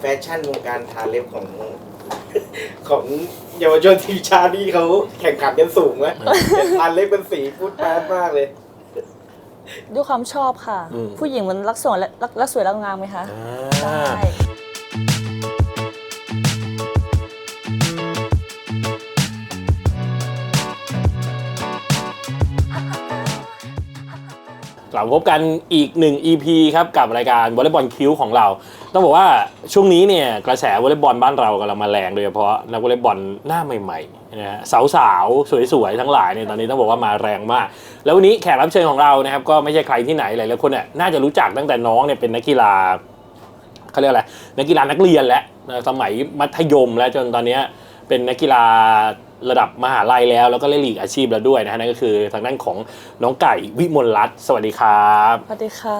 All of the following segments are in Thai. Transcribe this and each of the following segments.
แฟชั่นวงการทาเล็บของ ของเยาวชนทีมชาติที่เขาแข่งขันกันสูงนะแต่ทาเล็บเป็นสีฟุตแปดมากเลย ด้วยความชอบค่ะ อืม ผู้หญิงมันรักสวยและรักรักสวยรักงามไหมคะใช่ ลับพบกันอีกหนึ่ง EP ครับกับรายการวอลเลย์บอลคิวของเรา ต้องบอกว่าช่วงนี้เนี่ยกระแสวอลเลย์บอลบ้านเรากำลังมาแรงโดยเฉพาะนักวอลเลย์บอลหน้าใหม่ๆนะฮะสาวๆสวยๆทั้งหลายเนี่ยตอนนี้ต้องบอกว่ามาแรงมาก แล้ววันนี้แขกรับเชิญของเรานะครับก็ไม่ใช่ใครที่ไหนหลายๆคนเนี่ยน่าจะรู้จักตั้งแต่น้องเนี่ยเป็นนักกีฬาเขาเรียกอะไรนักกีฬานักเรียนแล้วนะสมัยมัธยมแล้วจนตอนนี้ เป็นนักกีฬาระดับมหาลัยแล้ว แล้วก็เล่นลีกอาชีพแล้วด้วยนะฮะนั่นก็คือทางด้านของน้องไก่วิมลรัตน์สวัสดีครับสวัสดีค่ะ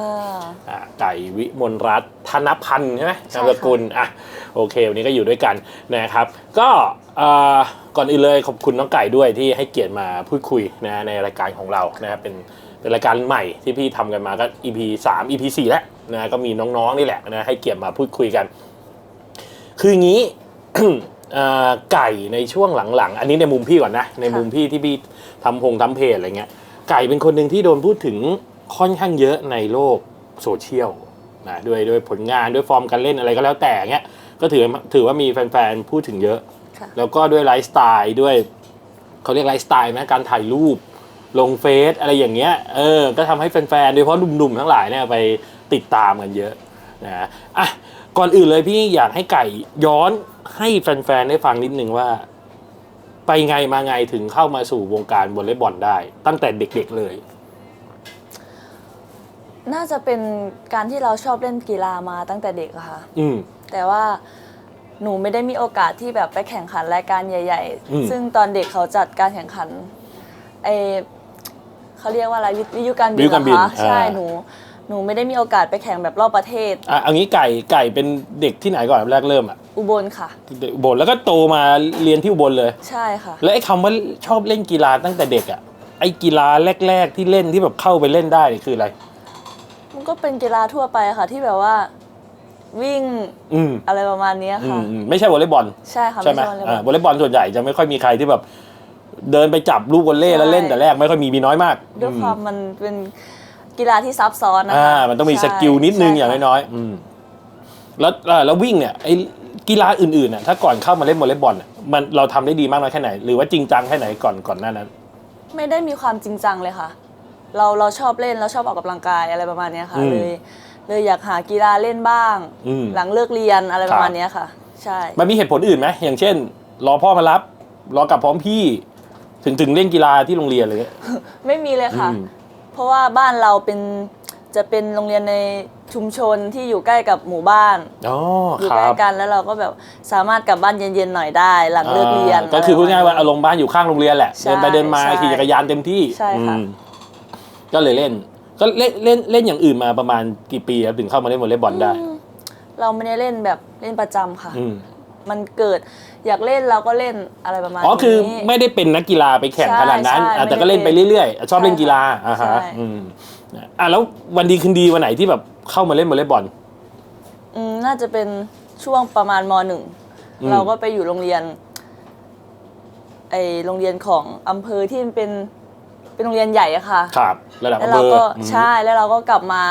อ่าไก่วิมลรัตน์ธนพันธ์ใช่ไหมใช่นามค่ะสกุลอะโอเค วันนี้ก็อยู่ด้วยกันนะครับ ก็เอ่อก่อนอื่นเลยขอบคุณน้องไก่ด้วยที่ให้เกียรติมาพูดคุยนะในรายการของเรานะครับเป็นเป็นรายการใหม่ที่พี่ทำกันมาก็ EP 3 EP 4แล้วนะก็มีน้องๆนี่แหละนะให้เกียรติมาพูดคุยกัน คืออย่างนี้เอ่อ ไก่ในช่วงหลังๆ อันนี้ในมุมพี่ก่อนนะ ในมุมพี่ที่พี่ทำพงทำเพจอะไรเงี้ย ไก่เป็นคนหนึ่งที่โดนพูดถึงค่อนข้างเยอะในโลกโซเชียลนะด้วยด้วยผลงานด้วยฟอร์มการเล่นอะไรก็แล้วแต่เงี้ย ก็ถือถือว่ามีแฟนๆ พูดถึงเยอะค่ะแล้วก็ด้วยไลฟ์สไตล์ด้วยเขาเรียกไลฟ์สไตล์ไหมการถ่ายรูปลงเฟซอะไรอย่างเงี้ย เออ ก็ทำให้แฟนๆ โดยเฉพาะหนุ่มๆ ทั้งหลายเนี่ยไปติดตามกันเยอะนะอะ ก่อนอื่นเลยพี่อยากให้ไก่ย้อนให้แฟนๆได้ฟังนิดนึงว่า ไปไงมาไงถึงเข้ามาสู่วงการวอลเลย์บอลได้ ตั้งแต่เด็กๆเลย น่าจะเป็นการที่เราชอบเล่นกีฬามาตั้งแต่เด็กอะค่ะ อืม แต่ว่าหนูไม่ได้มีโอกาสที่แบบไปแข่งขันรายการใหญ่ อืม ๆ ซึ่งตอนเด็กเขาจัดการแข่งขันไอเขาเรียกว่าอะไรวิวิทยุการบินวิทยุการบินเหรอคะอ่า ใช่หนู หนูไม่ได้มีโอกาสไปแข่งแบบรอบประเทศ อะเอางี้ไก่ไก่เป็นเด็กที่ไหนก่อนแรกเริ่มอะอุบลค่ะ เด็กอุบลแล้วก็โตมาเรียนที่อุบลเลย ใช่ค่ะ แล้วไอ้คำว่าชอบเล่นกีฬาตั้งแต่เด็กอะไอ้กีฬาแรก ๆ ที่เล่นที่แบบเข้าไปเล่นได้นี่คืออะไร มันก็เป็นกีฬาทั่วไปค่ะ ที่แบบว่า วิ่งอืมอะไรประมาณเนี้ยอืค่ะ มอืมไม่ใช่วอลเลย์บอล ใช่ค่ะใช่ไหมใช่วอลเลย์บออ่าล วอลเลย์บอลส่วนใหญ่จะไม่ค่อยมีใครที่แบบ เดินไปจับลูกวอลเลย์แล้วเล่นใช่ แต่แรกไม่ค่อยมีมีน้อยมากด้วยอืความมันเป็น กีฬาที่ซับซ้อนนะคะอ่ามันต้องมีใช่สกิลนิดนึงใช่อย่างค่ะน้อยๆอืมแล้วอ่าแล้ววิ่งเนี่ยไอ้กีฬาอื่นๆน่ะถ้าก่อนเข้ามาเล่นวอลเลย์บอลน่ะมันเราทำได้ดีมากน้อยแค่ไหน หรือว่าจริงจังแค่ไหนก่อนก่อนหน้านั้น ไม่ได้มีความจริงจังเลยค่ะ เราเราชอบเล่นเราชอบออกกำลังกายอะไรประมาณเนี้ยค่ะอืมเลยเลยอยากหากีฬาเล่นบ้าง อืม หลังเลิกเรียนอะไรประมาณครับเนี้ยค่ะ ใช่ มันมีเหตุผลอื่นไหมอย่างเช่น รอพ่อมารับ รอกลับพร้อมพี่ ถึงถึงเล่นกีฬาที่โรงเรียนเลย ไม่มีเลยค่ะ อืมเพ ราะว่าบ้านเราเป็นจะเป็นโรงเรียนในชุมชนที่อยู่ใกล้กับหมู่บ้านอ๋ออยู่คใกรัล้บกันแล้วเราก็แบบสามารถกลับบ้านเย็นๆหน่อยได้ หลังเลิกเรียน อ่าก็คือพูดง่ายๆว่าอารมณ์บ้านอยู่ข้างโรงเรียนแหละใช่เดินไปเดินมาใช่ขี่จักรยานเต็มที่ใช่ค่ะ อืมก็เลยเล่น ก็เล่นเล่นเล่นอย่างอื่นมาประมาณกี่ปีครับถึงเข้ามาเล่นวอลเลย์บอลได้อืมเราไม่ได้เล่นแบบเล่นประจำค่ะ อืม มันเกิด อยากเล่นเราก็เล่นอะไรประมาณอ๋อคือนี้ไม่ได้เป็นนักกีฬาไปแข่งใช่ขนาดนั้นใช่อะแต่ไม่ได้ก็เล่นไปเรื่อยๆชอบเล่นกีฬาอ่าใช่ฮะอืมอะแล้ววันดีคืนดีวันไหนที่แบบเข้ามาเล่นวอลเลย์บอล อืมน่าจะเป็นช่วงประมาณมหนึ่งอืม เราก็ไปอยู่โรงเรียนไอโรงเรียนของอำเภอที่มันเป็นเป็นโรงเรียนใหญ่อะค่ะ ครับ ระดับแล้วอำเราเภอก็อืม ใช่แล้วเราก็กลับมา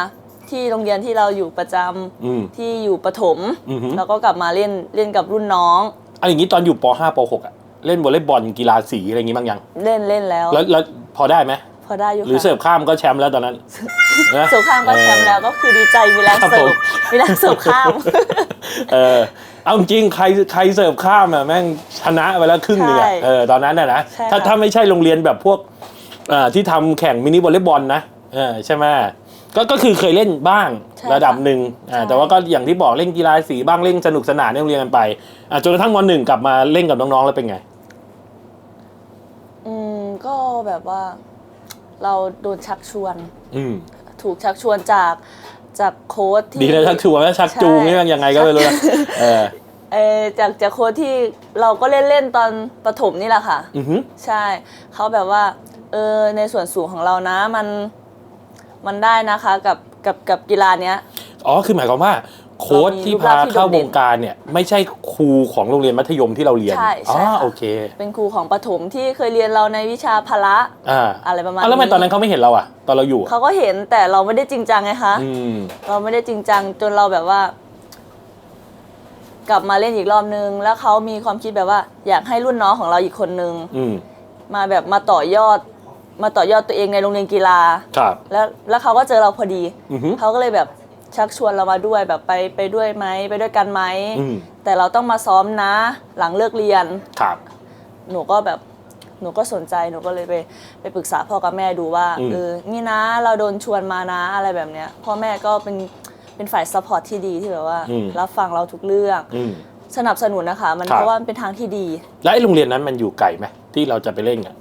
ที่โรงเรียนที่เราอยู่ประจำอืมที่อยู่ประถม อือฮึแล้วก็กลับมาเล่นเล่นกับรุ่นน้องเอันอย่างนี้ตอนอยู่ป .5 ป .6 อะเล่นวอลเลย์บอลกีฬาสีอะไรอย่างงี้บ้างยังเล่นเล่นแล้ว แล้วแล้วพอได้ไหมพอได้อยู่หรือค่ะเสิร์ฟข้ามก็แชมป์แล้วตอนนั้นนะ เสิร์ฟข้ามก็แชมป์แล้วก็คือดีใจมีแรงครับเสิร์ฟผมมีแรงเสิร์ฟข้าม เออเอาจริงๆใครใครเสิร์ฟข้ามอะแม่งชนะไปแล้วครึ่งหนึงอะใช่เออตอนนั้นน่ะนะใช่ถ้าค่ะ ถ้าไม่ใช่โรงเรียนแบบพวกอ่าที่ทำแข่งมินิวอลเลย์บอลนะเออใช่ไหม ก็ก็คือเคยเล่นบ้างใช่ระดับหนึ่งอ่าใช่ แต่ว่าก็อย่างที่บอกเล่นกีฬาสีบ้างเล่นสนุกสนานในโรงเรียนกันไปอ่าจนกระทั่งมหนึ่งกลับมาเล่นกับน้องๆแล้วเป็นไง อืมก็แบบว่าเราโดนชักชวน อืมถูกชักชวนจากจากโค้ชที่ ดีนะชักชวนแล้วชักจูงใช่ นี่มันยังไงก็ไม่รู้นะเออเออจากจากโค้ชที่เราก็เล่นเล่นตอนประถมนี่แหละค่ะ อือหือ ใช่เขาแบบว่าเออในส่วนสูงของเรานะมัน มันได้นะคะกับกับกับกีฬาเนี้ย อ๋อ คือหมายความว่า โค้ชที่พาเข้าวงการเนี่ย ไม่ใช่ครูของโรงเรียนมัธยมที่เราเรียน ใช่อ๋อใช่ค่ะ โอเคเป็นครูของประถมที่เคยเรียนเราในวิชาพละอ่าอะไรประมาณอะแล้วทำไมตอนนั้นเขาไม่เห็นเราอะ ตอนเราอยู่อะเขาก็เห็นแต่เราไม่ได้จริงจังไงคะ อืม เราไม่ได้จริงจังจนเราแบบว่า กลับมาเล่นอีกรอบนึง แล้วเขามีความคิดแบบว่า อยากให้รุ่นน้องของเราอีกคนนึง อืม มาแบบมาต่อยอด มาต่อยอดตัวเองในโรงเรียนกีฬา ครับ แล้วแล้วเขาก็เจอเราพอดี อือฮึเขาก็เลยแบบชักชวนเรามาด้วยแบบไปไปด้วยไหมไปด้วยกันไหมอืม แต่เราต้องมาซ้อมนะหลังเลิกเรียน ครับ หนูก็แบบหนูก็สนใจหนูก็เลยไปไปปรึกษาพ่อกับแม่ดูว่าอืม เออนี่นะเราโดนชวนมานะอะไรแบบเนี้ยพ่อแม่ก็เป็นเป็นฝ่ายซัพพอร์ตที่ดีที่แบบว่า รับฟังเราทุกเรื่อง อืม สนับสนุนนะคะ มันครับ เพราะว่ามันเป็นทางที่ดี แล้วไอ้โรงเรียนนั้นมันอยู่ไกลไหมที่เราจะไปเล่นกัน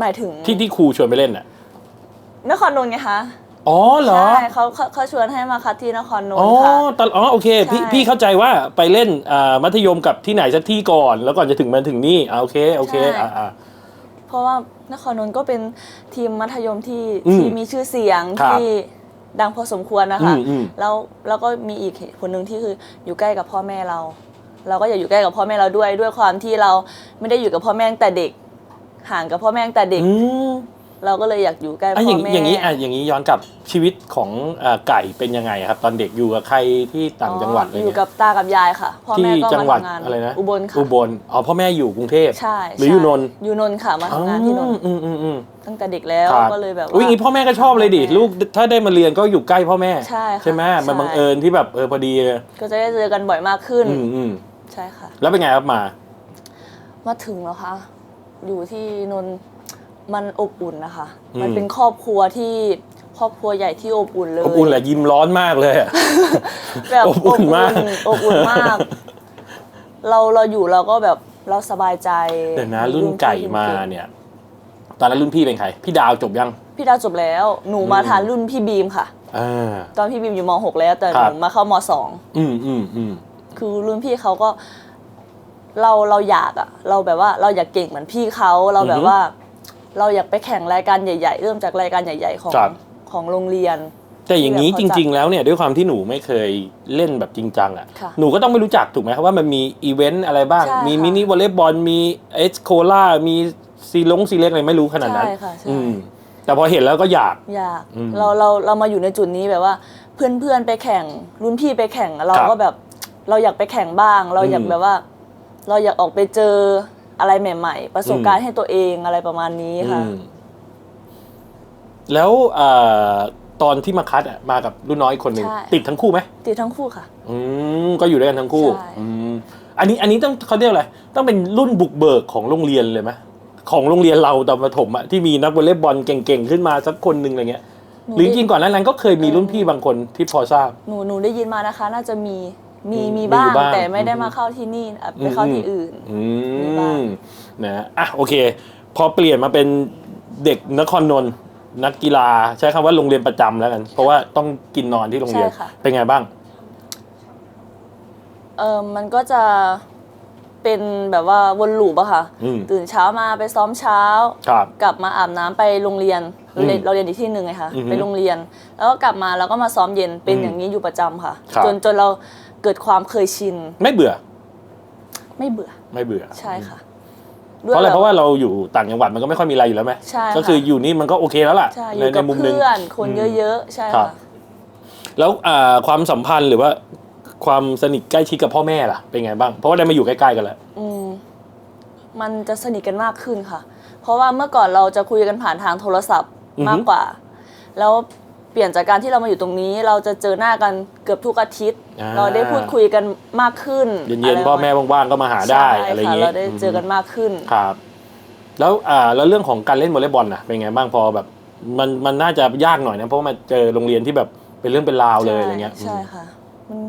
หมายถึงที่ที่ครูชวนไปเล่นอะนครนนท์ไงคะอ๋อเหรอใช่เขาเขาเขาชวนให้มาคัดที่นครนนอ๋อท์ค่ะ ตอนอ๋อโอเค พี่ใช่ พี่เข้าใจว่าไปเล่นอ่ามัธยมกับที่ไหนสักที่ก่อน แล้วก่อนจะถึงมาถึงนี่อ่าโอเคโอเคอ่าอ่า เพราะว่านครนนท์ก็เป็นทีมมัธยมที่อืมที่มีชื่อเสียงครับที่ดังพอสมควรนะคะอืมอืม แล้วแล้วก็มีอีกเหตุผลหนึ่งที่คืออยู่ใกล้กับพ่อแม่เรา เราก็อยากอยู่ใกล้กับพ่อแม่เราด้วยด้วยความที่เราไม่ได้อยู่กับพ่อแม่ตั้งแต่เด็ก ห่างกับพ่อแม่ตั้งแต่เด็ก อืมเราก็เลยอยากอยู่ใกล้อะพ่อย่างอแม่อย่างนี้อะอย่างนี้ย้อนกลับชีวิตของอ่าไก่เป็นยังไงครับ ตอนเด็กอยู่กับใครที่ต่างจังหวัดอะไรอยู่เงี้ย กับตากับยายค่ะพ่อที่แม่ก็จังมาหวัดทำงานอะไรนะ อุบลค่ะอุบลอ๋อพ่อแม่อยู่กรุงเทพ ใช่หรือใช่อยู่นนท์ อยู่นนท์ค่ะมาทำงานที่นนท์อืมอืมอืมตั้งแต่เด็กแล้วครับก็เลยแบบอุ้ยว่าอย่างนี้พ่อแม่ก็ชอบเลยดิพ่อแม่ลูกถ้าได้มาเรียนก็อยู่ใกล้พ่อแม่ใช่ค่ะไหมมันใช่ บังเอิญที่แบบเออพอดีเลยก็จะได้เจอกันบ่อยมากขึ้นอืมอืมใช่ค่ะ แล้วเป็นไงครับมา มาถึงแล้วคะ อยู่ที่นนท์มันอบอุ่นนะคะอืมมันเป็นครอบครัวที่ครอบครัวใหญ่ที่อบอุ่นเลยอบอุ่นแหละยิ้มร้อนมากเลยอะแบบอบอุ่นมากอบอุ่นมาก เราเราอยู่เราก็แบบเราสบายใจเดี๋ยวนะรุ่นไก่มาเนี่ย ตอนนั้นรุ่นพี่เป็นใคร พี่ดาวจบยัง พี่ดาวจบแล้ว หนูมาอืมทานรุ่นพี่บีมค่ะอ่าตอนพี่บีมอยู่ม .6 แล้วแต่คหรับนูมาเข้าม .2 อืมอืมอืมคือรุ่นพี่เขาก็ เราเราอยากอะเราแบบว่าเราอยากเก่งเหมือนพี่เขาเราแบบว่า เราอยากไปแข่งรายการใหญ่ ๆ เริ่มจากรายการใหญ่ ๆ ของครับ ของโรงเรียน แต่อย่างนี้ที่จแบบเขาจัดริง ๆ แล้วเนี่ยด้วยความที่หนูไม่เคยเล่นแบบจริงจังอะค่ะหนูก็ต้องไม่รู้จักถูกไหมครับว่ามันมีอีเวนต์อะไรบ้าง ใช่มีค่ะมินิวอลเลย์บอลมีเอสโคล่ามีซีลงซีเล็กอะไรไม่รู้ขนาดนั้นใช่ค่ะใช่ อืมแต่พอเห็นแล้วก็อยาก อยากอืมเราเราเรามาอยู่ในจุดนี้แบบว่า เพื่อนเพื่อนๆไปแข่งรุ่นพี่ไปแข่งเราครับก็แบบ เราอยากไปแข่งบ้าง เราอยากอืม แบบว่า เราอยากออกไปเจออะไรใหม่ ๆ ประสบการอืณ์มให้ตัวเองอะไรประมาณนี้ค่ะ อืมแล้วเอ่อตอนที่มาคัดอะมากับรุ่นน้อยอีกคนหนึ่งใช่ ติดทั้งคู่ไหมติดทั้งคู่ค่ะ อืมก็อยู่ด้วยกันทั้งคู่ใช่ อืมอันนี้อันนี้ต้องเขาเรียกอะไรต้องเป็นรุ่นบุกเบิกของโรงเรียนเลยไหมของโรงเรียนเราตอนประถมอะที่มีนักวอลเลย์บอลเก่งๆขึ้นมาสักคนหนึ่งอะไรเงี้ยนูหรือจริงๆก่อนหนานั้นก็เคยมีรุ่นพี่บางคนที่พอทราบ หนูหนูได้ยินมานะคะ น่าจะมี มีอืมมีบ้ามีงบ้างแต่ไม่ได้อืมมาเข้าที่นี่อะไปเข้าที่อื่นอืมีบ้างมนะอะโอเค พอเปลี่ยนมาเป็นเด็กนครนนท์นักกีฬาใช้คำว่าโรงเรียนประจำแล้วกัน เพราะว่าต้องกินนอนที่โรงเรียนใช่ค่ะเป็นไงบ้างเออมันก็จะเป็นแบบว่าวนลูปอะค่ะอืมตื่นเช้ามาไปซ้อมเช้าครับกลับมาอาบน้ำไปโรงเรียนเราเรียนอืมเราเรียนอีกที่หนึ่งไงคะอือฮึไปโรงเรียน แล้วก็กลับมาแล้วก็มาซ้อมเย็นเป็นอืมอย่างนี้อยู่ประจำค่ะครับจนจนเรา เกิดความเคยชิน ไม่เบื่อ ไม่เบื่อ ไม่เบื่อ ใช่ค่ะเพราะอะไรแบบเพราะว่าเราอยู่ต่างจังหวัดมันก็ไม่ค่อยมีอะไรอยู่แล้วไหมใช่ค่ะก็คืออยู่นี่มันก็โอเคแล้วล่ะใช่อในยู่ในกับมุมหนึงเพื่อนคนอืมเยอะๆใช่ครับค่ะแล้วอ่าความสัมพันธ์หรือว่าความสนิทใกล้ชิดกับพ่อแม่ล่ะเป็นไงบ้าง เพราะว่าได้มาอยู่ใกล้ๆกันแล้วอืมมันจะสนิทกันมากขึ้นค่ะ เพราะว่าเมื่อก่อนเราจะคุยกันผ่านทางโทรศัพท์อือฮึมากกว่า แล้วเป ลี่ยนจากการที่เรามาอยู่ตรงนี้ เราจะเจอหน้ากันเกือบทุกอาทิตย์เราได้พูดคุยกันมากขึ้นเย็นๆพ่อแม่ว่างๆก็มาหาได้ใช่อะไรอย่างค่ะงี้เราได้เจอกันมากขึ้น ครับแล้วอ่าแล้วเรื่องของการเล่นวอลเลย์บอลน่ะเป็นไงบ้างพอแบบ มันมันน่าจะยากหน่อยนะเพราะว่ามาเจอโรงเรียนที่แบบเป็นเรื่องเป็นราวเลยอะไรเงี้ยใช่ค่ะมัน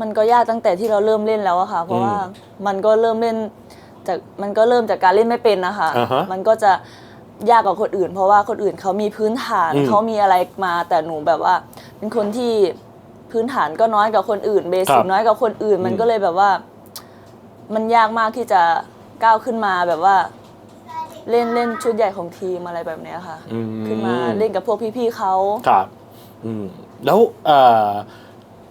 มันก็ยากตั้งแต่ที่เราเริ่มเล่นแล้วอะค่ะ เพราะว่ามันก็เริ่มเล่นจากมันก็เริ่มจากการเล่นไม่เป็นนะคะอ่าฮะมันก็จะ ยากกว่าคนอื่น เพราะว่าคนอื่นเขามีพื้นฐานอืมเขามีอะไรมา แต่หนูแบบว่า เป็นคนที่พื้นฐานก็น้อยกว่าคนอื่นเบคสิรักบน้อยกว่าคนอื่น มันอืม ก็เลยแบบว่า มันยากมากที่จะก้าวขึ้นมาแบบว่า เล่นเล่นชุดใหญ่ของทีมอะไรแบบเนี้ยค่ะ อืขึ้นมาเล่นกับพวกพี่ๆเขา ครับอืมแล้วเอ่อ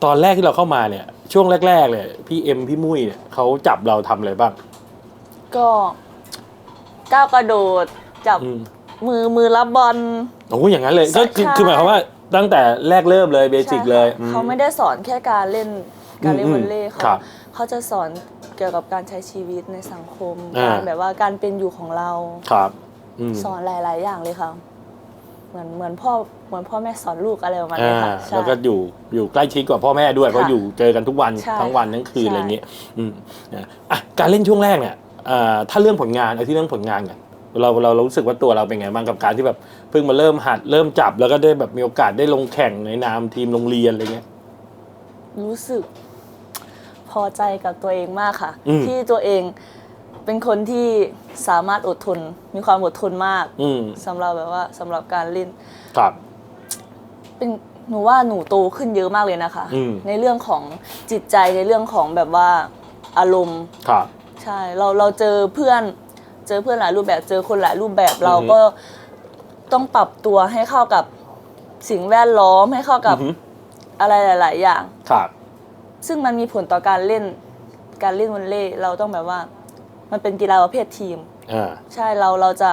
ตอนแรกที่เราเข้ามาเนี่ย ช่วงแรก ๆ เลยพี่เอ็มพี่มุ้ยเนี่ยเขาจับเราทำอะไรบ้าง ก็ก้าวกระโดด จับอืม มือมือรับบอล โอ้อย่างนั้นเลยก็คือใช่ คือหมายความว่าตั้งแต่แรกเริ่มเลยเบสิกใช่ค่ะเลยอื เขาไม่ได้สอนแค่การเล่นการเล่นอืมวอลเลย์เขาครับเขาจะสอนเกี่ยวกับการใช้ชีวิตในสังคมอ่า การแบบว่าการเป็นอยู่ของเราครับอืม สอนหลาย ๆ อย่างเลยค่ะ เหมือนเหมือนพ่อเหมือนพ่อแม่สอนลูกอะไรประมาณอ่านี้ค่ะใช่ แล้วก็อยู่อยู่ใกล้ชิดกว่าพ่อแม่ด้วย เพราะค่ะอยู่เจอกันทุกวันใช่ทั้งวันทั้งคืนใช่ อะไรอย่างเงี้ยอืมนะอะการเล่นช่วงแรกเนี่ยอ่าถ้าเรื่องผลงานเอาที่เรื่องผลงานกัน เราเราเรารู้สึกว่าตัวเราเป็นไงบ้างกับการที่แบบเพิ่งมาเริ่มหัดเริ่มจับแล้วก็ได้แบบมีโอกาสได้ลงแข่งในนามทีมโรงเรียนอะไรเงี้ย รู้สึกพอใจกับตัวเองมากค่ะ อืม ที่ตัวเองเป็นคนที่สามารถอดทน มีความอดทนมากอืมสำหรับแบบว่าสำหรับการเล่น ครับ เป็นหนูว่าหนูโตขึ้นเยอะมากเลยนะคะ อืม ในเรื่องของจิตใจในเรื่องของแบบว่าอารมณ์ ครับ ใช่ เราเราเจอเพื่อน เจอเพื่อนหลายรูปแบบเจอคนหลายรูปแบบอือฮึเราก็ต้องปรับตัวให้เข้ากับสิ่งแวดล้อมให้เข้ากับอือหืออะไรหลาย ๆ อย่าง ครับ ซึ่งมันมีผลต่อการเล่นการเล่นวอลเลย์เราต้องแบบว่า มันเป็นกีฬาประเภททีม อ่า ใช่เราเราจะ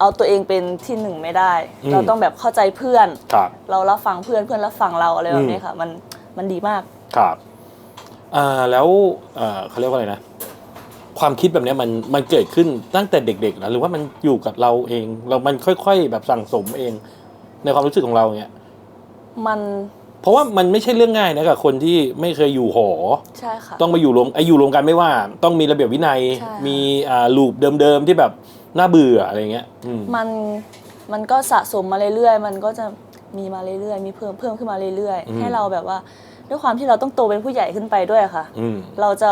เอาตัวเองเป็นที่หนึ่งไม่ได้ อืม เราต้องแบบเข้าใจเพื่อน ครับ เรารับฟังเพื่อนเพื่อนรับฟังเราอะไรแบบนี้อืมค่ะ มันมันดีมาก ครับอ่าแล้วเอ่อเขาเรียกว่าอะไรนะ ความคิดแบบเนี้ยมันมันเกิดขึ้นตั้งแต่เด็กๆนะหรือว่ามันอยู่กับเราเอง เรามันค่อย ๆ แบบสั่งสมเอง ในความรู้สึกของเราเนี้ยมัน เพราะว่ามันไม่ใช่เรื่องง่ายนะกับคนที่ไม่เคยอยู่หอ ใช่ค่ะ ต้องมาอยู่รวมไอ้อยู่รวมกันไม่ว่า ต้องมีระเบียบวินัย ใช่ค่ะมีอ่าลูปเดิมๆที่แบบน่าเบื่ออะไรเงี้ยอืมมันมันก็สะสมมาเรื่อยๆ มันก็จะมีมาเรื่อยๆ มีเพิ่มเพิ่มขึ้นมาเรื่อยอืมๆให้เราแบบว่าด้วยความที่เราต้องโตเป็นผู้ใหญ่ขึ้นไปด้วยค่ะ อืม เราจะ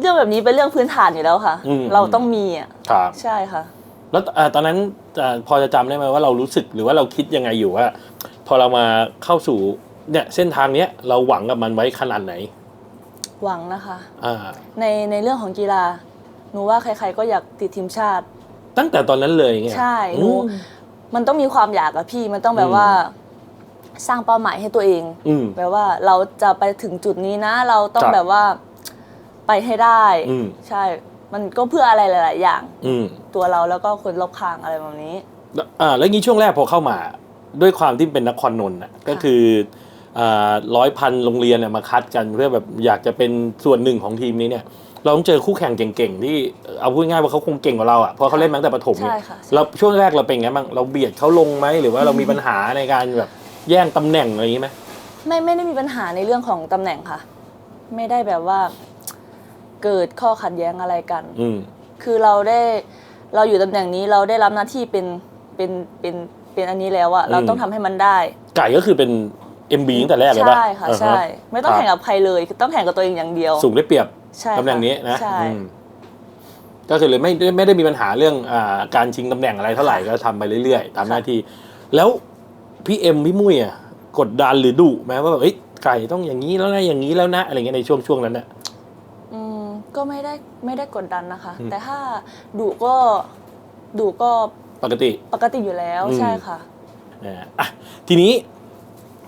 เรื่องแบบนี้เป็นเรื่องพื้นฐานอยู่แล้วค่ะ อืม เราต้องมีอะครับใช่ค่ะ แล้วอ่าตอนนั้นอ่าพอจะจำได้ไหมว่าเรารู้สึกหรือว่าเราคิดยังไงอยู่ว่า พอเรามาเข้าสู่เนี่ยเส้นทางเนี้ยเราหวังกับมันไว้ขนาดไหน หวังนะคะ อ่า ในในเรื่องของกีฬาหนูว่าใคร ๆ ก็อยากติดทีมชาติ ตั้งแต่ตอนนั้นเลยไงใช่หอืนูม มันต้องมีความอยากอะพี่มันต้องแบอืบม ว่า สร้างเป้าหมายให้ตัวเอง อืม แบบว่าเราจะไปถึงจุดนี้นะ เราต้องครับ แบบว่า ไปให้ได้ อืม ใช่ มันก็เพื่ออะไรหลาย ๆ อย่าง อืมตัวเราแล้วก็คนรอบข้างอะไรแบบนี้ แล้วอ่าแล้วงี้ช่วงแรกพอเข้ามา ด้วยความที่เป็นนครนนท์น่ะก็คืออ่าร้อยพันโรงเรียนเนี่ยมาคัดกันเพื่อแบบอยากจะเป็นส่วนหนึ่งของทีมนี้เนี่ย เราต้องเจอคู่แข่งเก่งๆที่เอาพูดง่ายๆว่าเขาคงเก่งกว่าเราอะเพราะเขาเล่นมาตั้งแต่ประถมเนี่ยใช่ค่ะใช่เราช่วงแรกเราเป็นไงบ้างเราเบียดเขาลงไหมหรือว่าเรามีปัญหาในการแบบแย่งตำแหน่งอะไรอย่างนี้ไหม ไม่ไม่ได้มีปัญหาในเรื่องของตำแหน่งค่ะ ไม่ได้แบบว่า เกิดข้อขัดแย้งอะไรกัน อืม คือเราได้เราอยู่ตำแหน่งนี้เราได้รับหน้าที่เป็นเป็นเป็นเป็นอันนี้แล้วอะเราอืมต้องทำให้มันได้ ไก่ก็คือเป็น MB ตั้งแต่แรกเลยป่ะใช่ค่ะอ่าฮใช่ ไม่ต้องแข่งกับใครเลยคือต้องแข่งกับตัวเองอย่างเดียวสูงได้เปรียบใช่ค่ะตำแหน่งนี้นะใช่อืมก็คือเลยไม่ได้ไม่ได้มีปัญหาเรื่องอาการชิงตำแหน่งอะไรเท่าไหร่ก็ทำไปเรื่อยๆ ตามหน้าที่ แล้วพี่เอ็มพี่มุ้ยอะกดดันหรือดุไหมว่าแบบเอ้ยไก่ต้องอย่างนี้แล้วนะอย่างนี้แล้วนะอะไรเงี้ยในช่วงช่วงนั้นน่ะอืม ก็ไม่ได้ไม่ได้กดดันนะคะ อืม แต่ถ้าดุก็ดุก็ปกติ ปกติอยู่แล้วอืม ใช่ค่ะ นะฮะอะทีนี้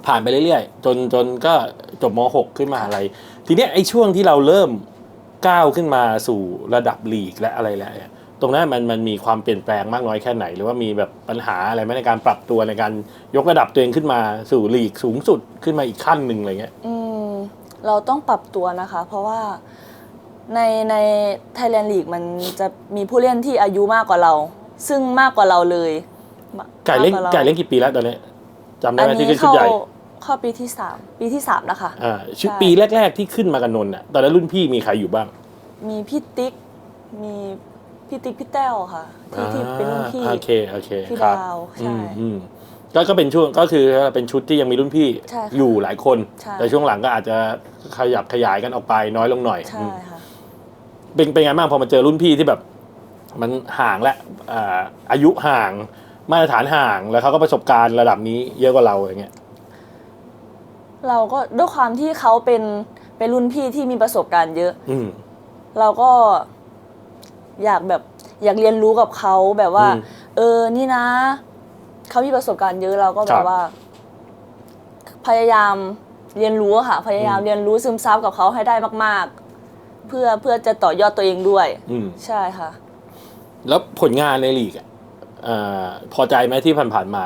ผ่านไปเรื่อยๆ จนจนก็จบม .6 ขึ้นมาอะไรทีเนี้ยไอ้ช่วงที่เราเริ่มก้าวขึ้นมาสู่ระดับลีกและอะไรแล้วเนี่ยตรงนั้นมันมันมีความเปลี่ยนแปลงมากน้อยแค่ไหน หรือว่ามีแบบปัญหาอะไรไหมในการปรับตัวในการยกระดับตัวเองขึ้นมาสู่ลีกสูงสุดขึ้นมาอีกขั้นหนึ่งอะไรเงี้ย อืมเราต้องปรับตัวนะคะ เพราะว่า ในในไทยแลนด์ลีกมันจะมีผู้เล่นที่อายุมากกว่าเรา ซึ่งมากกว่าเราเลยมาไก่เล่นมากว่าราไก่เล่นกี่ปีแล้วตอนนี้จำได้อันไหมที่นี้ขึ้นชุดเข้าใหญ่เข้าปีที่สามปีที่สามแล้วค่ะ อ่าชุดใช่ปีแรก ๆ ที่ขึ้นมากันนนท์อะตอนนั้นรุ่นพี่มีใครอยู่บ้าง มีพี่ติ๊ก มีพี่ติ๊กพี่แต้วค่ะ ที่ที่เป็นรุ่นพี่ อ่าโอเคโอเคพี่ครับดาวใช่อืมอืมก็ก็เป็นช่วงก็คือเป็นชุดที่ยังมีรุ่นพี่ใช่ค่ะอยู่หลายคน ใช่ แต่ช่วงหลังก็อาจจะขยับขยายกันออกไปน้อยลงหน่อยใช่อืมค่ะ เป็นเป็นไงบ้างพอมาเจอรุ่นพี่ที่แบบ มันห่างและอ่าอายุห่างมาตรฐานห่างแล้วเขาก็ประสบการณ์ระดับนี้เยอะกว่าเราอย่างเงี้ย เราก็ด้วยความที่เขาเป็นเป็นรุ่นพี่ที่มีประสบการณ์เยอะ อืม เราก็อยากแบบอยากเรียนรู้กับเขาแบบว่า อืมเออนี่นะเขามีประสบการณ์เยอะเราก็แบครับบว่า พยายามเรียนรู้อะค่ะ พยายามอืม เรียนรู้ซึมซับกับเขาให้ได้มากๆ เพื่อเพื่อจะต่อยอดตัวเองด้วย อืมใช่ค่ะ แล้วผลงานในลีกอะอ่าพอใจไหมที่ผ่านๆมา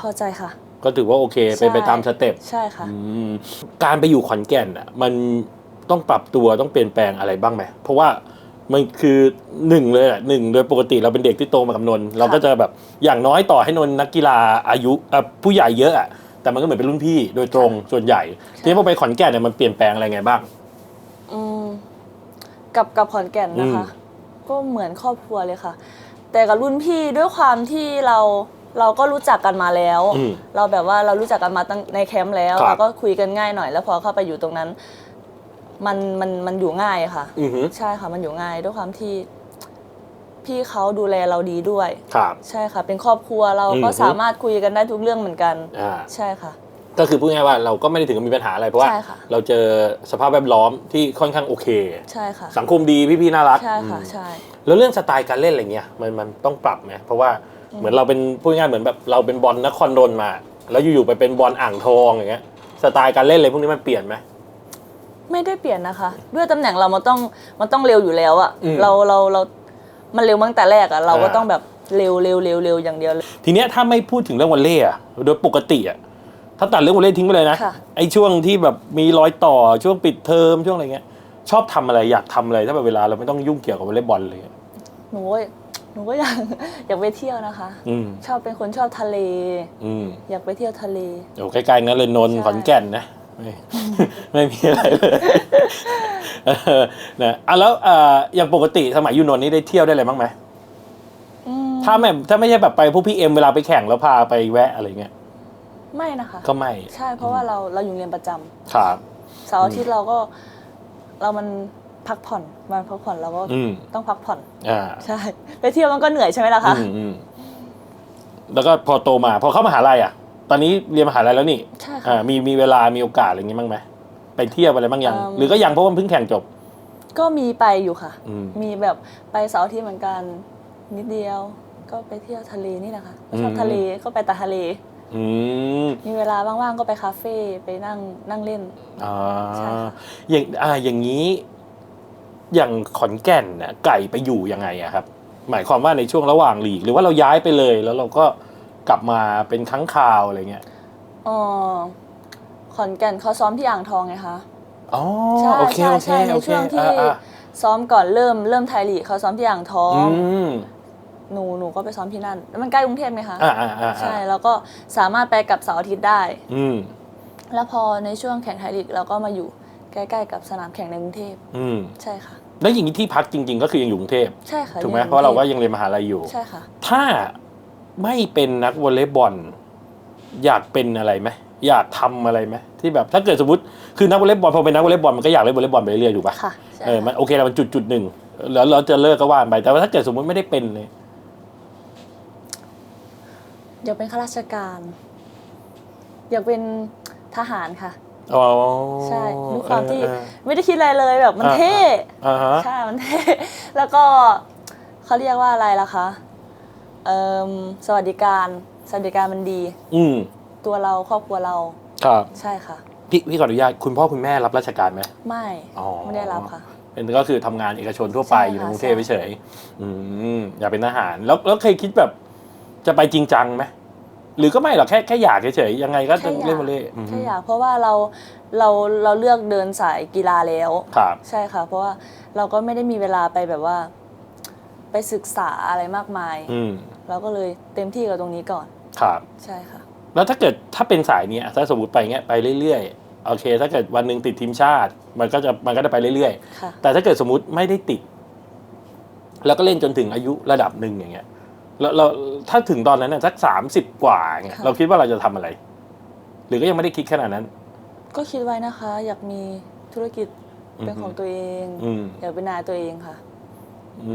พอใจค่ะ ก็ถือว่าโอเคเป็นไปใช่ ตามสเต็ปใช่ค่ะ อืมการไปอยู่ขอนแก่นอะมันต้องปรับตัวต้องเปลี่ยนแปลงอะไรบ้างไหมเพราะว่ามันคือหนึ่งเลยอะหนึ่งโดยปกติเราเป็นเด็กที่โตมากับนนท์เราก็จะแบบอย่างน้อยต่อให้นนท์นักกีฬาอายุอะผู้ใหญ่เยอะอะแต่มันก็เหมือนเป็นรุ่นพี่โดยตรงส่วนใหญ่ ทีนี้พอไปขอนแก่นเนี่ยมันเปลี่ยนแปลงอะไรไงบ้างอืม กับกับขอนแก่นนะคะอืมก็เหมือนครอบครัวเลยค่ะ แต่กับรุ่นพี่ด้วยความที่เราเราก็รู้จักกันมาแล้ว อืมเราแบบว่าเรารู้จักกันมาตั้งในแคมป์แล้วครับ เราก็คุยกันง่ายหน่อย แล้วพอเข้าไปอยู่ตรงนั้น มันมันมันอยู่ง่ายค่ะ อือหือใช่ค่ะมันอยู่ง่ายด้วยความที่พี่เขาดูแลเราดีด้วย ครับ ใช่ค่ะ เป็นครอบครัวเราอืมก็สามารถคุยกันได้ทุกเรื่องเหมือนกัน อ่า ใช่ค่ะ ก็คือพูดง่ายๆว่าเราก็ไม่ได้ถึงกับมีปัญหาอะไรเพราะว่า ใช่ค่ะ เราเจอสภาพแวดล้อมที่ค่อนข้างโอเค ใช่ค่ะ สังคมดีพี่ๆน่ารักใช่ค่ะ อืมใช่ แล้วเรื่องสไตล์การเล่นอะไรเงี้ยมันมันต้องปรับไหมเพราะว่าเหมือนเราเป็นพูดง่ายๆเหมือนแบบเราเป็นบอลนครนนท์มา แล้วอยู่ๆไปเป็นบอลอ่างทองอย่างเงี้ยสไตล์การเล่นอะไรพวกนี้มันเปลี่ยนไหม ไม่ได้เปลี่ยนนะคะ ด้วยตำแหน่งเรามันต้องมันต้องเร็วอยู่แล้วอะอืมเราเราเรา มันเร็วมาตั้งแต่แรกอะเราก็อ่า ต้องแบบเร็วเร็วเร็วเร็วอย่างเดียวเลย ทีเนี้ยถ้าไม่พูดถึงเรื่องวอลเล่อะโดยปกติอะ ถ้าตัดเรื่องวอลเล่ทิ้งไปเลยนะ ค่ะ ไอ้ช่วงที่แบบมีรอยต่อช่วงปิดเทอมช่วงอะไรเงี้ย ชอบทำอะไรอยากทำอะไรถ้าแบบเวลาเราไม่ต้องยุ่งเกี่ยวกับวอลเลย์บอลเลยหนูก็หนูก็อยาก อยากไปเที่ยวนะคะ อืม ชอบเป็นคนชอบทะเล อืมอยากไปเที่ยวทะเล โอ้ใกล้ๆนั้นเลยนนท์ใช่ ขอนแก่นนะไม่ ไม่มีอะไรเลยเออนะอะแล้วเอ่ออย่างปกติสมัยอยู่นนท์นี่ได้เที่ยวได้อะไรบ้างไหมอืมถ้าไม่ถ้าไม่ใช่แบบไปพวกพี่เอ็มเวลาไปแข่งแล้วพาไปแวะอะไรเงี้ย ไม่นะคะ ก็ไม่ ใช่เพราะว่าเราเราอยู่โรงเรียนประจำครับเสาร์อาทิตย์เราก็ เรามันพักผ่อนวันพักผ่อนเราก็อืมต้องพักผ่อน อ่าใช่ ไปเที่ยวมันก็เหนื่อยใช่ไหมล่ะคะอืมอืมแล้วก็พอโตมาพอเข้ามหาลัยอะ ตอนนี้เรียนมหาลัยแล้วนี่ใช่ค่ะ อ่ามีมีเวลามีโอกาสอะไรอย่างงี้บ้างไหมไปเที่ยวอะไรบ้างยังอืมหรือก็ยังเพราะว่าเพิ่งแข่งจบ ก็มีไปอยู่ค่ะ อืม มีแบบไปเสาร์อาทิตย์เหมือนกันนิดเดียว ก็ไปเที่ยวทะเลนี่แหละค่ะก็ชอบอืม ทะเลก็ไปแต่ทะเล อืมมีเวลาว่างๆก็ไปคาเฟ่ไปนั่งนั่งเล่น อ่าใช่ค่ะ อย่างอ่าอย่างนี้ อย่างขอนแก่นน่ะไก่ไปอยู่ยังไงอะครับ หมายความว่าในช่วงระหว่างลีก หรือว่าเราย้ายไปเลย แล้วเราก็กลับมาเป็นครั้งคราวอะไรเงี้ยอ๋อขอนแก่นเขาซ้อมที่อ่างทองไงคะ อ๋อใช่โอเคใช่โอเคใช่ในโอเคช่วงที่ อ่าอ่าซ้อมก่อนเริ่มเริ่มไทยลีกเขาซ้อมที่อ่างทอง อืม หนูหนูก็ไปซ้อมที่นั่นแล้วมันใกล้กรุงเทพไหมคะอ่าอ่าอ่าใช่แล้วก็สามารถไปกับเสาร์อาทิตย์ได้ อืมแล้วพอในช่วงแข่งไทยลีกเราก็มาอยู่ใกล้ๆกับสนามแข่งในกรุงเทพอืมใช่ค่ะ แล้วอย่างนี้ที่พักจริง ๆ ก็คือยังอยู่กรุงเทพใช่ค่ะถูกไหมอยู่เพราะเราก็งทพยังเรียนมหาลัยอยู่ ใช่ค่ะ ถ้าไม่เป็นนักวอลเลย์บอล อยากเป็นอะไรไหมอยากทำอะไรไหมที่แบบถ้าเกิดสมมติคือนักวอลเลย์บอลพอเป็นนักวอลเลย์บอลมันก็อยากเล่นวอลเลย์บอลไปเรื่อยๆถูกปะค่ะใช่เออมันค่ะโอเคแล้วมันจุดจุดหนึ่งแล้วเราจะเลิกก็ว่าไปแต่ว่าถ้าเกิดสมมติไม่ได้เป็นเลย อยากเป็นข้าราชการ อยากเป็นทหารค่ะ อ๋อใช่ด้วยความที่เออ ไม่ได้คิดอะไรเลยแบบมันอ่า เท่อ่าฮะ ใช่ มันเท่ แล้วก็เขาเรียกว่าอะไรล่ะคะเอ่มสวัสดิการ สวัสดิการมันดี อืมตัวเราครอบครัวเรา ครับใช่ค่ะ พี่พี่ขออนุญาตคุณพ่อคุณแม่รับราชการไหม ไม่อ๋อ ไม่ได้รับค่ะ เป็นก็คือทำงานเอกชนทั่วไปใช่อยู่ในค่ะกรุงเทพใช่ เฉยๆอืมอยากเป็นทหารแล้วแล้วเคยคิดแบบ จะไปจริงจังไหมหรือก็ไม่หรอกแค่แค่อยากเฉยๆยังไงก็จะแค่อยาก เล่นวอลเลย์อืมแค่อยากเพราะว่าเราเราเราเลือกเดินสายกีฬาแล้วครับ ใช่ค่ะ เพราะว่าเราก็ไม่ได้มีเวลาไปแบบว่า ไปศึกษาอะไรมากมาย อืมเราก็เลยเต็มที่กับตรงนี้ก่อนครับ ใช่ค่ะ แล้วถ้าเกิดถ้าเป็นสายเนี้ยถ้าสมมติไปเงี้ยไปเรื่อยๆโอเค ถ้าเกิดวันหนึ่งติดทีมชาติ มันก็จะมันก็จะไปเรื่อยค่ะ ๆ แต่ถ้าเกิดสมมติไม่ได้ติด แล้วก็เล่นจนถึงอายุระดับหนึ่งอย่างเงี้ย แล้วเราถ้าถึงตอนนั้นน่ะสักสามสิบกว่าเงี้ยค่ะ เราคิดว่าเราจะทำอะไร หรือก็ยังไม่ได้คิดขนาดนั้น ก็คิดไว้นะคะ อยากมีธุรกิจเป็นของตัวเอง อืม อยากเป็นนายตัวเองค่ะ อื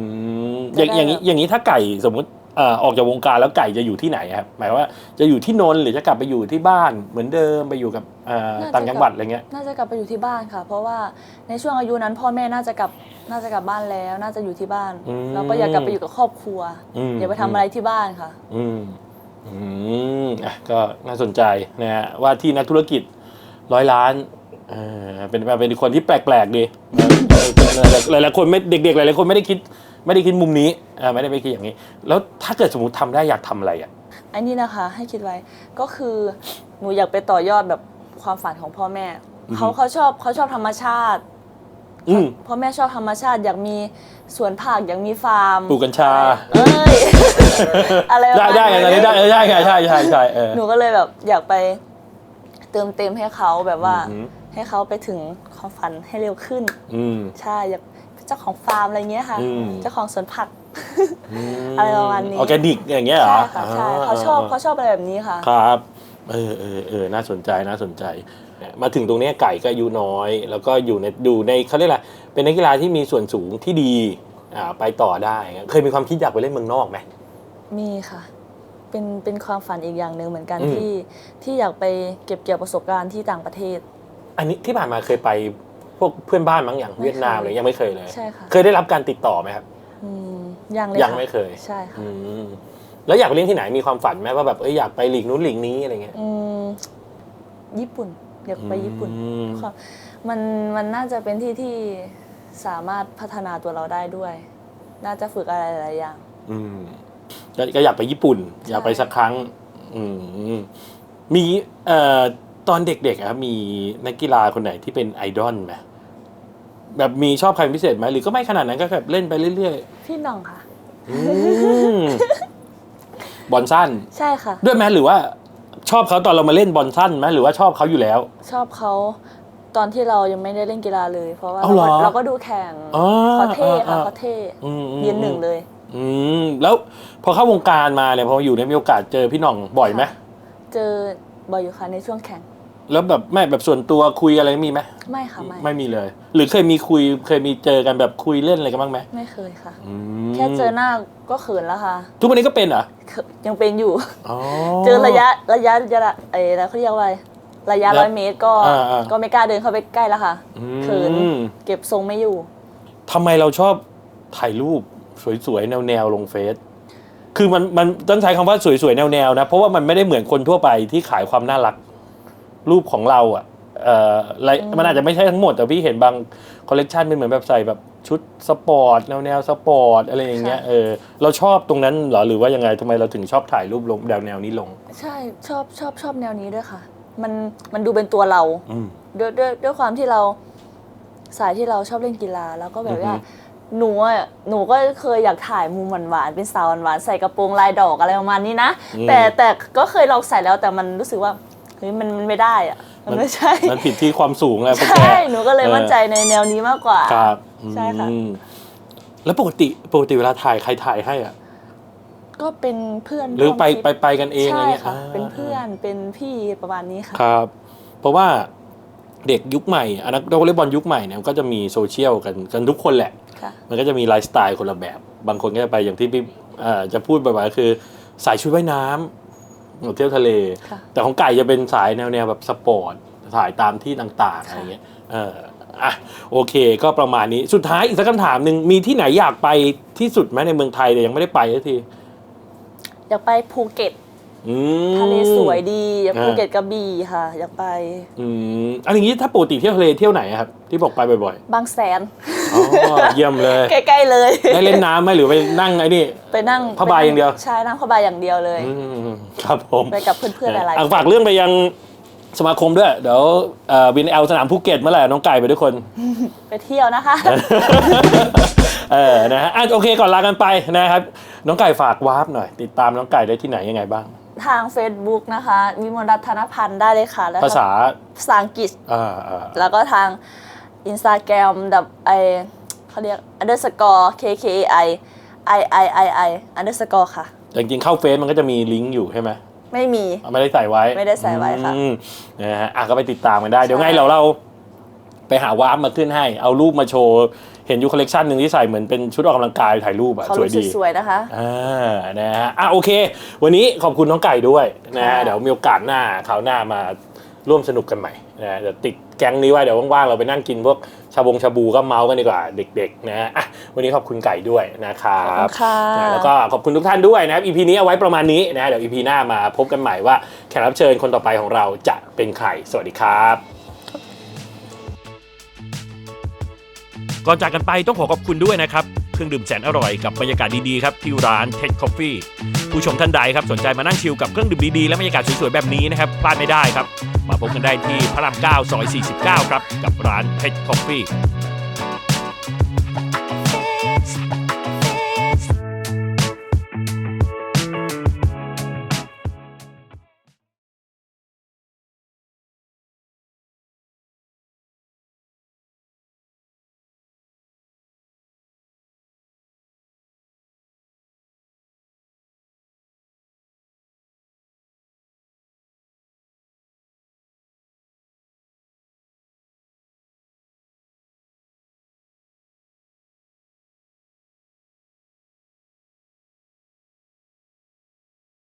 มอจะย่างได้อย่างนี้อย่างนี้ถ้าไก่สมมติเอ่อออกจากวงการแล้วไก่จะอยู่ที่ไหนครับหมายว่าจะอยู่ที่นนท์หรือจะกลับไปอยู่ที่บ้านเหมือนเดิมไปอยู่กับเอ่อต่างจังหวัดอะไรเงี้ยน่าจะกลับไปอยู่ที่บ้านค่ะ เพราะว่าในช่วงอายุนั้น พ่อแม่น่าจะกลับน่าจะกลับบ้านแล้ว น่าจะอยู่ที่บ้านอืมเราก็อยากกลับไปอยู่กับครอบครัวอืมอย่าไปทำอะไรที่บ้านค่ะ อืมอืมอะก็น่าสนใจนะฮะว่าที่นักธุรกิจร้อยล้านเออเป็นเป็นคนที่แปลกๆดีหลายหลายๆคนไม่เด็กๆหลายๆคนไม่ได้คิด ไม่ได้คิดมุมนี้อ่าไม่ได้ไปคิดอย่างนี้ แล้วถ้าเกิดสมมติทำได้อยากทำอะไรอะไอ้นี่นะคะให้คิดไว้ก็คือหนูอยากไปต่อยอดแบบความฝันของพ่อแม่อือฮึเขาเขาชอบเขาชอบธรรมชาติอืมพ่อแม่ชอบธรรมชาติอยากมีสวนผักอยากมีฟาร์มปลูกกัญชาเอ้ยอะไรประได้มาณได้ไงตอนนี้ได้เออได้ไงใช่ใช่ใช่เออหนูก็เลยแบบอยากไปเติมเต็มให้เขาแบบว่าอือหือให้เขาไปถึงความฝันให้เร็วขึ้นอืมใช่อยาก เป็นเจ้าของฟาร์มอะไรเงี้ยค่ะ อืม เจ้าของสวนผักมอะไรประมาณนี้ ออร์แกนิกอย่างเงี้ยเหรอใช่ค่ะใช่เขาชอบเขาชอบอะไรแบบนี้ค่ะ ครับเออเออเออน่าสนใจน่าสนใจ มาถึงตรงเนี้ยไก่ก็อายุน้อย แล้วก็อยู่ในอยู่ในเขาเรียกอะไรเป็นนักกีฬาที่มีส่วนสูงที่ดีอ่าไปต่อได้เคยมีความคิดอยากไปเล่นเมืองนอกไหม มีค่ะ เป็นเป็นความฝันอีกอย่างหนึ่งเหมือนกันอืม ที่ที่อยากไปเก็บเกี่ยวประสบการณ์ที่ต่างประเทศ อันนี้ที่ผ่านมาเคยไป พวกเพื่อนบ้านมั้งอย่างไม่เคยเวียดนามอะไรยังไม่เคยเลย ใช่ค่ะ เคยได้รับการติดต่อไหมครับ อืมยังเลยยังค่ะไม่เคย ใช่ค่ะ อืมแล้วอยากไปเล่นที่ไหนมีความฝันไหมว่าแบบเอ้ยอยากไปลีกนู้นลีกนี้อะไรเงี้ยอืมญี่ปุ่นอยากไปญี่ปุ่นอืมค่ะมันมันน่าจะเป็นที่ที่สามารถพัฒนาตัวเราได้ด้วย น่าจะฝึกอะไรหลายๆอย่าง อืมก็ก็อยากไปญี่ปุ่น อยากไปสักครั้ง อืมมีเอ่อตอนเด็กๆอะครับมีนักกีฬาคนไหนที่เป็นไอดอลไหม แบบมีชอบใครเป็นพิเศษไหมหรือก็ไม่ขนาดนั้นก็แบบเล่นไปเรื่อยพี่หน้องค่ะ ๆอืมบอลสั้น ใช่ค่ะ ด้วยไหมหรือว่า ชอบเขาตอนเรามาเล่นบอลสั้นไหมหรือว่าชอบเขาอยู่แล้ว ชอบเขาตอนที่เรายังไม่ได้เล่นกีฬาเลย เพราะว่าเอาเหรอเราก็ดูแข่งอ๋อเขาเท่ค่ะอ่า เขาเท่อืมอืมยืนหนึ่งเลย อืมแล้วพอเข้าวงการมาเนี่ยพออยู่ในยมีโอกาสเจอพี่หน่องบ่อยไหมเจอบ่อยอยู่ค่ะในช่วงแข่ง แล้วแบบไม่แบบส่วนตัวคุยอะไรมีไหมไม่ค่ะไม่ไม่มีเลย หรือเคยมีคุยเคยมีเจอกันแบบคุยเล่นอะไรกันบ้างไหมไม่เคยค่ะ อืมแค่เจอหน้าก็เขินแล้วค่ะทุกวันนี้ก็เป็นเหรอเขินยังเป็นอยู่ อ๋อ เจอระยะระยะระยะเอ้แล้วเขาเรียกว่าอะไรระยะระร้อยเมตรก็อ่าอ่าก็ไม่กล้าเดินเข้าไปใกล้แล้วค่ะอืเขินมเก็บทรงไม่อยู่ ทำไมเราชอบถ่ายรูปสวยๆ แนวๆ ลงเฟซ คือมันมันต้องใช้คำว่าสวยๆ แนวๆ นะ เพราะว่ามันไม่ได้เหมือนคนทั่วไปที่ขายความน่ารัก รูปของเราอะเอ่ออะไรอืมมันอาจจะไม่ใช่ทั้งหมด แต่พี่เห็นบางคอลเลกชันเป็นเหมือนแบบใส่แบบชุดสปอร์ตแนวแนวๆสปอร์ตอะไรอย่างเงี้ยเออเราชอบตรงนั้นเหรอหรือว่ายังไงทำไมเราถึงชอบถ่ายรูปลงแนวแนวนี้ลง ใช่ชอบชอบชอบแนวนี้ด้วยค่ะ มันมันดูเป็นตัวเราอืมด้วยด้วยด้วยความที่เราสายที่เราชอบเล่นกีฬาแล้วก็แบบว่าอือฮึหนูอะหนูก็เคยอยากถ่ายมุมหวานๆเป็นสาวหวานๆใส่กระโปรงลายดอกอะไรประมาณนี้นะแต่แต่ก็เคยลองใส่แล้วแต่มันรู้สึกว่า เฮ้ยมันมันไม่ได้อะมันไม่ใช่ มันผิดที่ความสูงอะไรพวกแกใช่หนูก็เลยมั่นใจในแนวนี้มากกว่า ครับใช่ค่ะ อืมแล้วปกติปกติเวลาถ่ายใครถ่ายให้อะ ก็เป็นเพื่อนหรือไปวมทไปไปกันเองอะไรใช่เงี้ยค่ะ อ่าเป็นเพื่อนเป็นพี่ประมาณนี้ค่ะ ครับ เพราะว่าเด็กยุคใหม่อันนักวอลเลย์บอลยุคใหม่เนี่ยมันก็จะมีโซเชียลกันกันทุกคนแหละ ค่ะ มันก็จะมีไลฟ์สไตล์คนละแบบ บางคนก็จะไปอย่างที่พี่เอ่อจะพูดบ่อยๆคือสายชุดว่ายน้ำ เที่ยวทะเลค่ะแต่ของไก่จะเป็นสายแนวแนวแบบสปอร์ตถ่ายตามที่ต่างๆอะไรเงี้ยเอออะโอเค ก็ประมาณนี้สุดท้ายอีกสักคำถามหนึ่งมีที่ไหนอยากไปที่สุดไหมในเมืองไทยแต่ยังไม่ได้ไปสักทีอยากไปภูเก็ตอืมทะเลสวยดีอยากอ่าภูเก็ตกระบี่ค่ะ อยากไป อืมอันนี้ถ้าปกติเที่ยวทะเลเที่ยวไหนอะครับ ที่บอกไปบ่อยบางแสนๆ อ๋อเยี่ยมเลย ใกล้ๆเลยได้เล่นน้ำไหมหรือไปนั่งไอ้นี่ ไปนั่งผ้าใบอย่างเดียว ใช่นั่งผ้าใบอย่างเดียวเลย อืมครับผมไปกับเพื่อนๆหลายๆอะคนฝากเรื่องไปยังสมาคมด้วย เดี๋ยวเอ่อบินแอลสนามภูเก็ตเมื่อไหร่น้องไก่ไปด้วยคน ไปเที่ยวนะคะ เออนะฮะอะโอเคก่อนลากันไปนะครับ น้องไก่ฝากวาร์ปหน่อย ติดตามน้องไก่ได้ที่ไหนยังไงบ้างทาง Facebook นะคะวิมลรัตนพันธ์ได้เลยค่ะ แล้วก็ภาษาภาษาอังกฤษอ่าอ่าแล้วก็ทาง Instagram ดับไอเขาเรียก underscore k k a i i i i i underscore ค่ะจริงๆเข้าเฟซมันก็จะมีลิงก์อยู่ใช่ไหมไม่มีไม่ได้ใส่ไว้ไม่ได้ใส่ไว้ค่ะ อืมนะฮะอะก็ไปติดตามกันได้ เดี๋ยวไงใช่เราเราไปหาวาร์ปมาขึ้นให้ เอารูปมาโชว์ เห็นอยู่คอลเลกชันหนึ่งที่ใส่เหมือนเป็นชุดออกกำลังกายถ่ายรูปอะเขาสวยรู้ดีสวยๆนะคะ อ่า นะฮะ อะ โอเค วันนี้ขอบคุณน้องไก่ด้วยนะฮะ ค่ะ เดี๋ยวมีโอกาสหน้า คราวหน้ามาร่วมสนุกกันใหม่นะฮะเดี๋ยวติด แก๊งนี้ไว้เดี๋ยวว่างๆเราไปนั่งกินพวกชาบงชาบูก็เมาส์กันดีกว่าเด็กๆนะฮะวันนี้ขอบคุณไก่ด้วยนะครับค่ะแล้วก็ขอบคุณทุกท่านด้วยนะครับอีพีนี้เอาไว้ประมาณนี้นะเดี๋ยวอีพีหน้ามาพบกันใหม่ว่าแขกรับเชิญคนต่อไปของเราจะเป็นใครสวัสดีครับก่อนจากกันไปต้องขอขอบคุณด้วยนะครับ เครื่องดื่มแสนอร่อยกับบรรยากาศดีๆครับที่ร้าน Ted Coffee ผู้ชมท่านใดครับสนใจมานั่งชิลกับเครื่องดื่มดีๆและบรรยากาศสวยๆแบบนี้นะครับพลาดไม่ได้ครับ มาพบกันได้ที่พระราม 9 ซอย 49 ครับ กับร้านเพชรคอฟฟี่